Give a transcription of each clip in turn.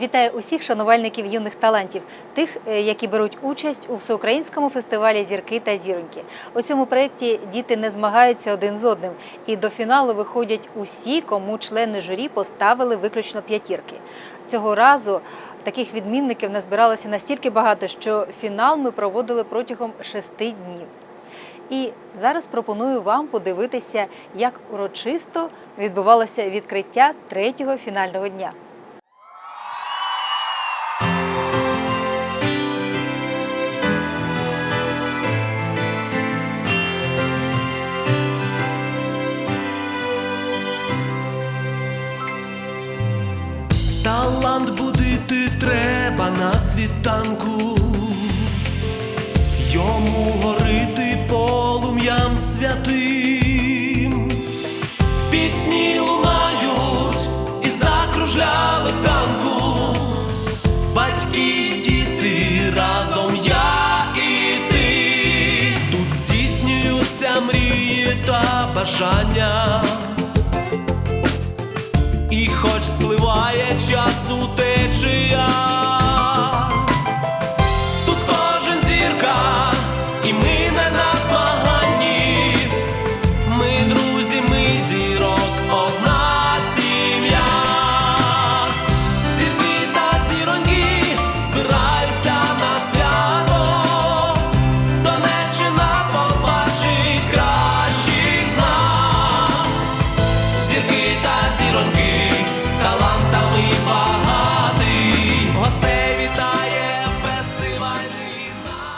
Вітаю усіх шанувальників юних талантів, тих, е, які беруть участь у всеукраїнському фестивалі Зірки та зіроньки. У цьому проєкті діти не змагаються один з одним, і до фіналу виходять усі, кому члени журі поставили виключно п'ятірки. Цього разу таких відмінників назбиралося настільки багато, що фінал ми проводили протягом шести днів. І зараз пропоную вам подивитися, як урочисто відбувалося відкриття третього фінального дня. Світанку, йому горити полум'ям святим, пісні лунають і закружляли в танку, батьки й діти разом я і ти. Тут здійснюються мрії та бажання. І хоч спливає часу течія, зірка, і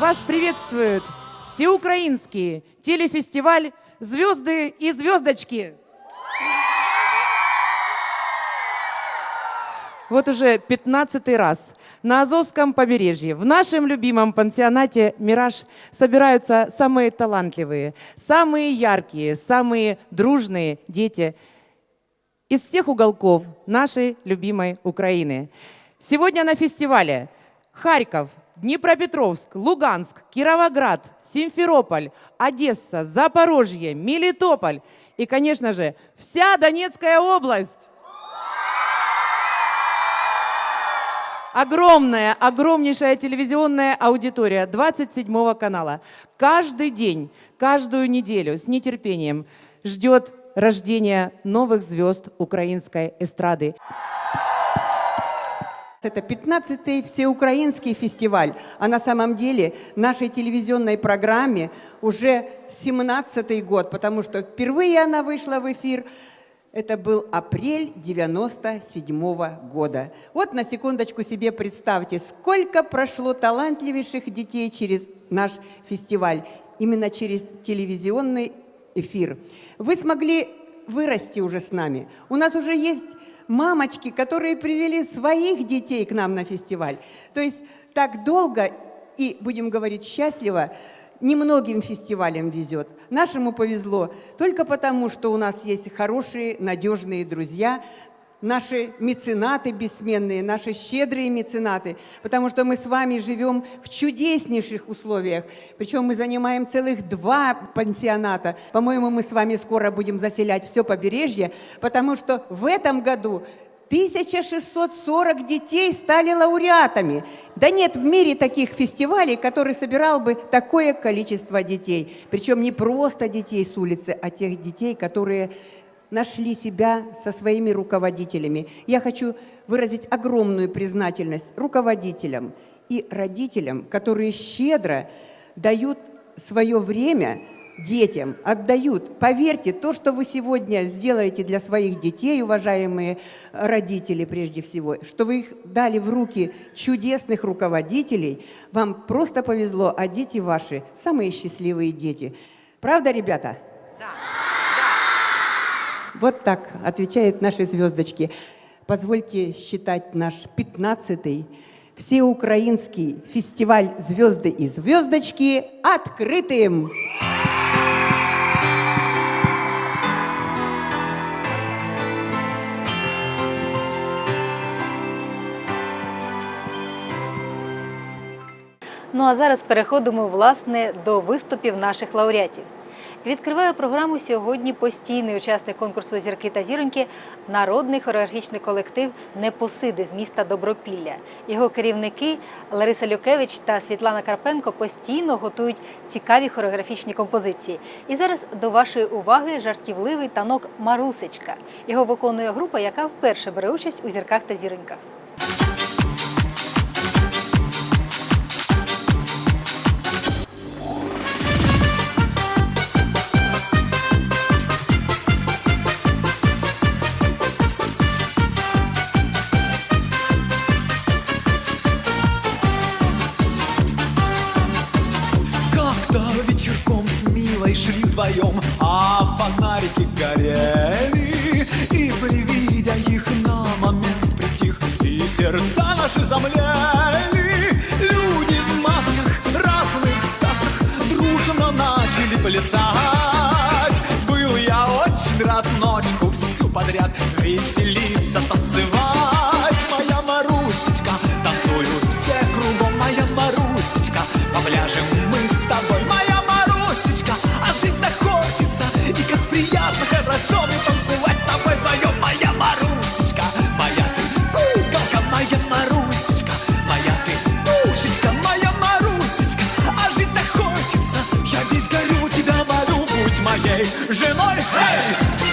Вас приветствует всеукраинский телефестиваль «Звезды и звездочки». Вот уже 15 раз на Азовском побережье, в нашем любимом пансионате «Мираж» собираются самые талантливые, самые яркие, самые дружные дети из всех уголков нашей любимой Украины. Сегодня на фестивале Харьков, Днепропетровск, Луганск, Кировоград, Симферополь, Одесса, Запорожье, Мелитополь и, конечно же, вся Донецкая область. Огромная, огромнейшая телевизионная аудитория 27 канала. Каждый день, каждую неделю с нетерпением ждет рождения новых звезд украинской эстрады. Это 15-й всеукраинский фестиваль, а на самом деле нашей телевизионной программе уже 17-й год, потому что впервые она вышла в эфир. Это был апрель 97 года. Вот на секундочку себе представьте, сколько прошло талантливейших детей через наш фестиваль, именно через телевизионный эфир. Вы смогли вырасти уже с нами. У нас уже есть мамочки, которые привели своих детей к нам на фестиваль. То есть так долго и, будем говорить, счастливо немногим фестивалям везет. Нашему повезло только потому, что у нас есть хорошие, надежные друзья, наши меценаты бессменные, наши щедрые меценаты, потому что мы с вами живем в чудеснейших условиях. Причем мы занимаем целых два пансионата. По-моему, мы с вами скоро будем заселять все побережье, потому что в этом году 1640 детей стали лауреатами. Да нет в мире таких фестивалей, который собирал бы такое количество детей. Причем не просто детей с улицы, а тех детей, которые нашли себя со своими руководителями. Я хочу выразить огромную признательность руководителям и родителям, которые щедро дают свое время детям, отдают. Поверьте, то, что вы сегодня сделаете для своих детей, уважаемые родители прежде всего, что вы их дали в руки чудесных руководителей, вам просто повезло, а дети ваши самые счастливые дети. Правда, ребята? Вот так отвечают наши звездочки. Позвольте считать наш 15-й всеукраинский фестиваль «Звезды и звездочки» открытым. Ну а зараз переходимо власне до виступів наших лауреатів. Відкриває програму сьогодні постійний учасник конкурсу Зірки та зіроньки, народний хореографічний колектив Непосиди з міста Добропілля. Його керівники Лариса Люкевич та Світлана Карпенко постійно готують цікаві хореографічні композиції. І зараз до вашої уваги жартівливий танок Марусечка. Його виконує група, яка вперше бере участь у зірках та зіроньках. Вдвоем А фонарики горели И привидя их на момент притих И сердца наши замляли Люди в масках, разных сказках Дружно начали плясать. Был я очень рад ночку всю подряд женой Эй!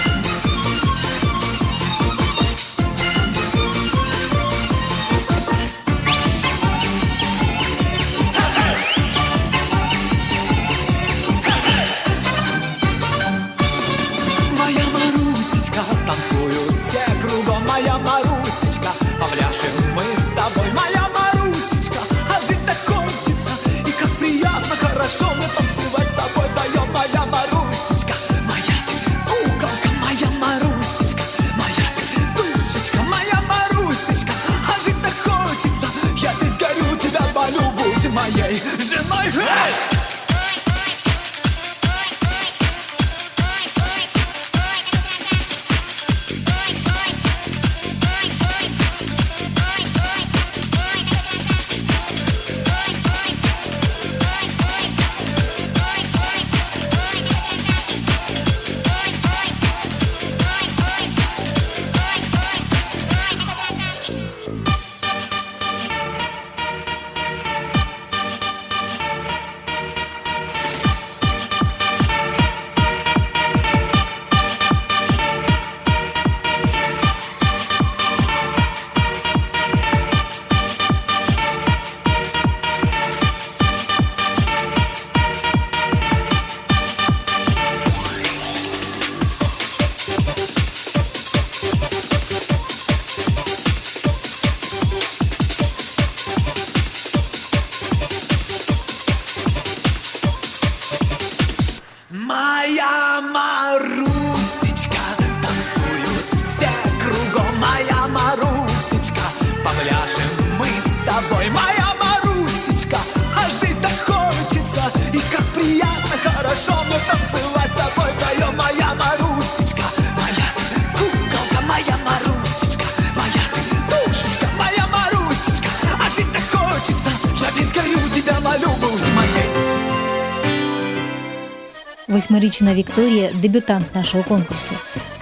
28-річна Вікторія, дебютант нашого конкурсу,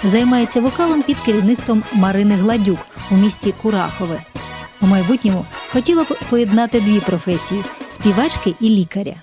займається вокалом під керівництвом Марини Гладюк у місті Курахове. У майбутньому хотіла б поєднати дві професії співачки і лікаря.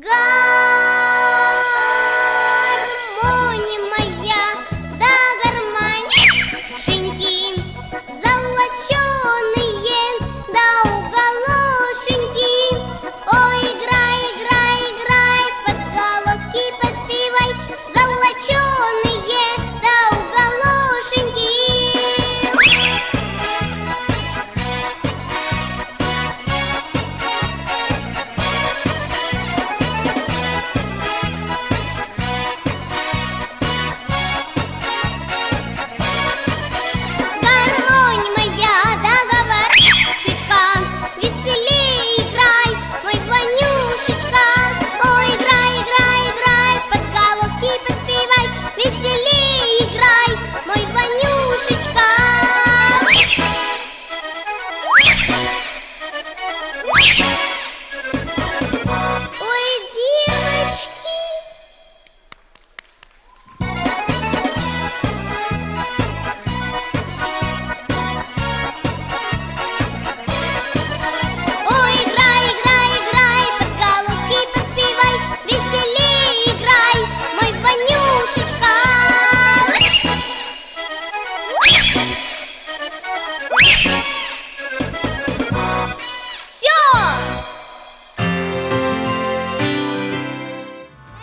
go!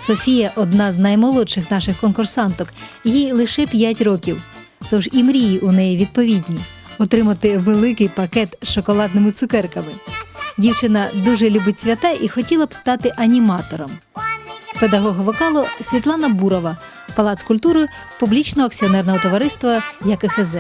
Софія одна з наймолодших наших конкурсанток, їй лише 5 років. Тож і мрії у неї відповідні отримати великий пакет з шоколадними цукерками. Дівчина дуже любить свята і хотіла б стати аніматором. Педагог вокалу Світлана Бурова, Палац культури публічного акціонерного товариства ЯКХЗ.